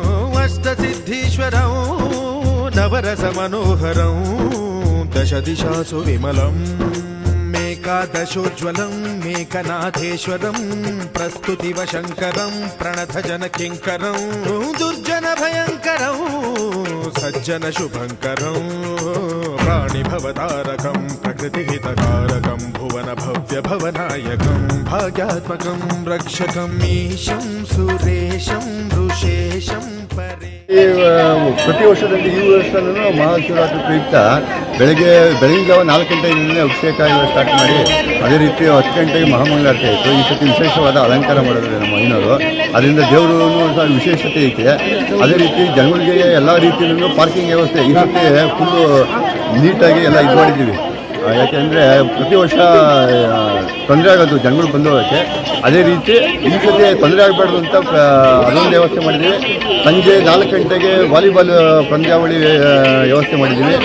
अष्टसिद्धीश्वरौ नवरसमनोहरौ दश दिशासु विमलम् किंकर दुर्जन भयंकर सज्जन शुभंकर दुर्जनभयङ्करौ प्रकृति प्राणिभवतारकं भुवन भव्य भवनायक भाग्यात्मक रक्षक मीशं सुशेषं ಪ್ರತಿ ವರ್ಷದಲ್ಲಿ ಈ ವರ್ಷನೂ ಮಹಾಶಿವರಾತ್ರಿ ಪ್ರಯುಕ್ತ ಬೆಳಗ್ಗೆ ಬೆಳಗಿನ ಜಾವ ನಾಲ್ಕು ಗಂಟೆಯಿಂದಲೇ ಅಭಿಷೇಕ ಎಲ್ಲ ಸ್ಟಾರ್ಟ್ ಮಾಡಿ, ಅದೇ ರೀತಿ ಹತ್ತು ಗಂಟೆಗೆ ಮಹಾಮಂಗಳಾರತಿ ಆಯಿತು. ಈ ಸತಿ ವಿಶೇಷವಾದ ಅಲಂಕಾರ ಮಾಡಿದ್ರು ನಮ್ಮ ಐನವರು ಅದರಿಂದ ದೇವರು ಸಹ ವಿಶೇಷತೆ ಐತೆ. ಅದೇ ರೀತಿ ಜನಗಳಿಗೆ ಎಲ್ಲ ರೀತಿಯಲ್ಲೂ ಪಾರ್ಕಿಂಗ್ ವ್ಯವಸ್ಥೆ ಈ ಸತಿ ಫುಲ್ಲು ನೀಟಾಗಿ ಎಲ್ಲ ಇದು ಮಾಡಿದ್ದೀವಿ. ಯಾಕೆಂದರೆ ಪ್ರತಿ ವರ್ಷ ತೊಂದರೆ ಆಗೋದು ಜನಗಳು ಬಂದು ಹೋಗೋಕ್ಕೆ ಅದೇ ರೀತಿ ಈ ಸತಿ ತೊಂದರೆ ಆಗಬಾರ್ದು ಅಂತ ಅದೊಂದು ವ್ಯವಸ್ಥೆ ಮಾಡಿದ್ದೀವಿ. ಸಂಜೆ ನಾಲ್ಕು ಗಂಟೆಗೆ ವಾಲಿಬಾಲ್ ಪಂದ್ಯಾವಳಿ ವ್ಯವಸ್ಥೆ ಮಾಡಿದ್ದೀವಿ.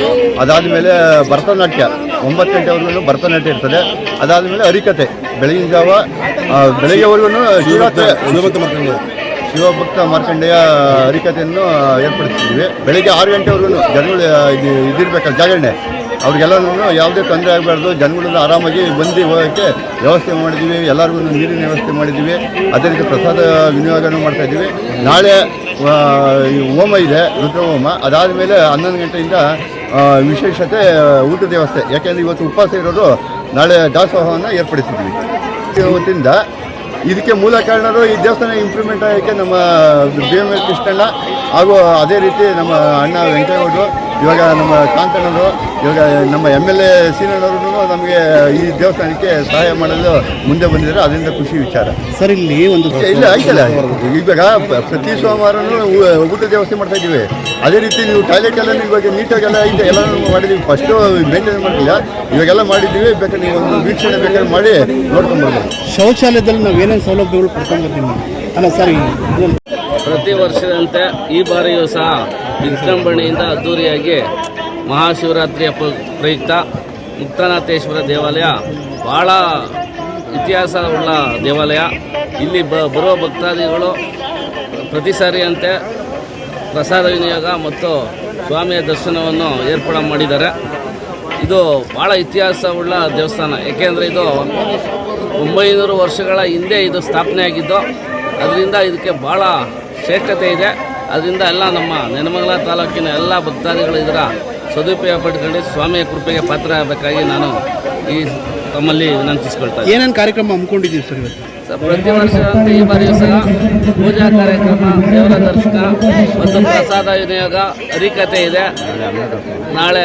ಅದಾದಮೇಲೆ ಭರತನಾಟ್ಯ ಒಂಬತ್ತು ಗಂಟೆವರೆಗೂ ಭರತನಾಟ್ಯ ಇರ್ತದೆ. ಅದಾದಮೇಲೆ ಹರಿಕತೆ ಬೆಳಗಿನ ಜಾವ ಬೆಳಗ್ಗೆವರೆಗೂ ಶಿವರಾತ್ರಿ ಶಿವಭಕ್ತ ಮಾರ್ಕಂಡೇಯ. ಹರಿಕತೆಯನ್ನು ಏರ್ಪಡಿಸಿದ್ದೀವಿ. ಬೆಳಗ್ಗೆ ಆರು ಗಂಟೆವರೆಗೂ ಜನಗಳು ಇದು ಇದಿರಬೇಕಲ್ಲ ಜಾಗರಣೆ. ಅವ್ರಿಗೆಲ್ಲನೂ ಯಾವುದೇ ತೊಂದರೆ ಆಗಬಾರ್ದು. ಜನಗಳೆಲ್ಲ ಆರಾಮಾಗಿ ಬಂದು ಹೋಗೋಕ್ಕೆ ವ್ಯವಸ್ಥೆ ಮಾಡಿದ್ದೀವಿ. ಎಲ್ಲರಿಗೂ ನೀರಿನ ವ್ಯವಸ್ಥೆ ಮಾಡಿದ್ದೀವಿ. ಅದೇ ರೀತಿ ಪ್ರಸಾದ ವಿನಿಯೋಗನೂ ಮಾಡ್ತಾಯಿದ್ದೀವಿ ನಾಳೆ ಹೋಮ ಇದೆ, ರುದ್ರ ಹೋಮ. ಅದಾದಮೇಲೆ ಹನ್ನೊಂದು ಗಂಟೆಯಿಂದ ವಿಶೇಷತೆ, ಊಟದ ವ್ಯವಸ್ಥೆ. ಯಾಕೆಂದರೆ ಇವತ್ತು ಉಪವಾಸ ಇರೋದು ನಾಳೆ ದಾಸೋಹವನ್ನು ಏರ್ಪಡಿಸಿದ್ವಿ. ಇವತ್ತಿಂದ ಇದಕ್ಕೆ ಮೂಲ ಕಾರಣರು ಈ ದೇವಸ್ಥಾನ ಇಂಪ್ರೂವ್ಮೆಂಟ್ ಆಗೋಕ್ಕೆ ನಮ್ಮ ಬಿ ಎಂ ಎಲ್ ಕೃಷ್ಣಣ್ಣ ಹಾಗೂ ಅದೇ ರೀತಿ ನಮ್ಮ ಅಣ್ಣ ವೆಂಕಟೇಗೌಡರು ಇವಾಗ ನಮ್ಮ ಕಾಂತಣ್ಣವರು ಇವಾಗ ನಮ್ಮ ಎಂ ಎಲ್ ಎ ಸೀನಣ್ಣವರು ನಮಗೆ ಈ ದೇವಸ್ಥಾನಕ್ಕೆ ಸಹಾಯ ಮಾಡಲು ಮುಂದೆ ಬಂದಿದ್ದಾರೆ. ಅದರಿಂದ ಖುಷಿ ವಿಚಾರ. ಸರ್ ಇಲ್ಲಿ ಒಂದು ಇಲ್ಲ ಐತಲ್ಲ ಇವಾಗ ಪ್ರತಿ ಸೋಮವಾರನೂ ಊ- ಊಟದ ವ್ಯವಸ್ಥೆ ಮಾಡ್ತಾ ಇದ್ದೀವಿ. ಅದೇ ರೀತಿ ನೀವು ಟಾಯ್ಲೆಟ್ ಎಲ್ಲ ಇವಾಗ ನೀಟಾಗೆಲ್ಲ ಐತೆ ಎಲ್ಲ ಮಾಡಿದ್ದೀವಿ. ಫಸ್ಟು ಮೇಂಟೈನ್ ಮಾಡಲಿಲ್ಲ ಇವಾಗೆಲ್ಲ ಮಾಡಿದ್ದೀವಿ. ಬೇಕಾದ್ರೆ ನೀವು ಒಂದು ವೀಕ್ಷಣೆ ಬೇಕಾದ್ರೆ ಮಾಡಿ ನೋಡ್ಕೊಂಡ್ಬರ್ಬೋದು ಶೌಚಾಲಯದಲ್ಲಿ ನಾವು ಏನೇನು ಸೌಲಭ್ಯಗಳು ಪಡ್ಕೊಂಡ್ಬರ್ತೀವಿ ಅಲ್ಲ ಸರ್ ಪ್ರತಿ ವರ್ಷದಂತೆ ಈ ಬಾರಿಯೂ ಸಹ ವಿಜೃಂಭಣೆಯಿಂದ ಅದ್ದೂರಿಯಾಗಿ ಮಹಾಶಿವರಾತ್ರಿಯ ಪ್ರ- ಪ್ರಯುಕ್ತ ಮುಕ್ತನಾಥೇಶ್ವರ ದೇವಾಲಯ ಭಾಳ ಇತಿಹಾಸವುಳ್ಳ ದೇವಾಲಯ. ಇಲ್ಲಿ ಬ, ಬರುವ ಭಕ್ತಾದಿಗಳು ಪ್ರತಿ ಸಾರಿಯಂತೆ ಪ್ರಸಾದ ವಿನಿಯೋಗ ಮತ್ತು ಸ್ವಾಮಿಯ ದರ್ಶನವನ್ನು ಏರ್ಪಾಡು ಮಾಡಿದ್ದಾರೆ. ಇದು ಭಾಳ ಇತಿಹಾಸವುಳ್ಳ ದೇವಸ್ಥಾನ. ಏಕೆಂದರೆ ಇದು ಒಂಬೈನೂರು ವರ್ಷಗಳ ಹಿಂದೆ ಇದು ಸ್ಥಾಪನೆ ಆಗಿದ್ದು ಅದರಿಂದ ಇದಕ್ಕೆ ಭಾಳ ಶ್ರೇಷ್ಠತೆ ಇದೆ. ಅದರಿಂದ ಎಲ್ಲ ನಮ್ಮ ನೆನಮಂಗಲ ತಾಲೂಕಿನ ಎಲ್ಲ ಭಕ್ತಾದಿಗಳು ಇದರ ಸದುಪಯೋಗ ಪಡ್ಕೊಂಡು ಸ್ವಾಮಿಯ ಕೃಪೆಗೆ ಪಾತ್ರ ಆಗಬೇಕಾಗಿ ನಾನು ಈ ತಮ್ಮಲ್ಲಿ ವಿನಂತಿಸ್ಕೊಳ್ತಾ ಏನೇನು ಕಾರ್ಯಕ್ರಮ ಹಮ್ಮಿಕೊಂಡಿದ್ದೀವಿ ಸರ್ ಇವತ್ತು? ಸರ್ ಪ್ರತಿ ವರ್ಷದಂತೆ ಈ ಬಾರಿಯೂ ಸಹ ಪೂಜಾ ಕಾರ್ಯಕ್ರಮ ದೇವರ ದರ್ಶನ ಮತ್ತು ಪ್ರಸಾದ ವಿನಿಯೋಗ ಹರಿಕತೆ ಇದೆ. ನಾಳೆ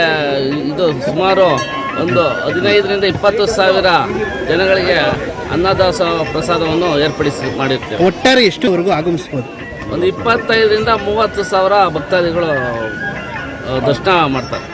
ಇದು ಸುಮಾರು ಒಂದು ಹದಿನೈದರಿಂದ ಇಪ್ಪತ್ತು ಸಾವಿರ ಜನಗಳಿಗೆ ಅನ್ನದಾಸ ಪ್ರಸಾದವನ್ನು ಏರ್ಪಡಿಸಿ ಮಾಡಿರ್ತೇವೆ. ಒಟ್ಟಾರೆ ಎಷ್ಟುವರೆಗೂ ಆಗಮಿಸ್ಬೋದು? ಒಂದು ಇಪ್ಪತ್ತೈದರಿಂದ ಮೂವತ್ತು ಸಾವಿರ ಭಕ್ತಾದಿಗಳು ದರ್ಶನ ಮಾಡ್ತಾರೆ.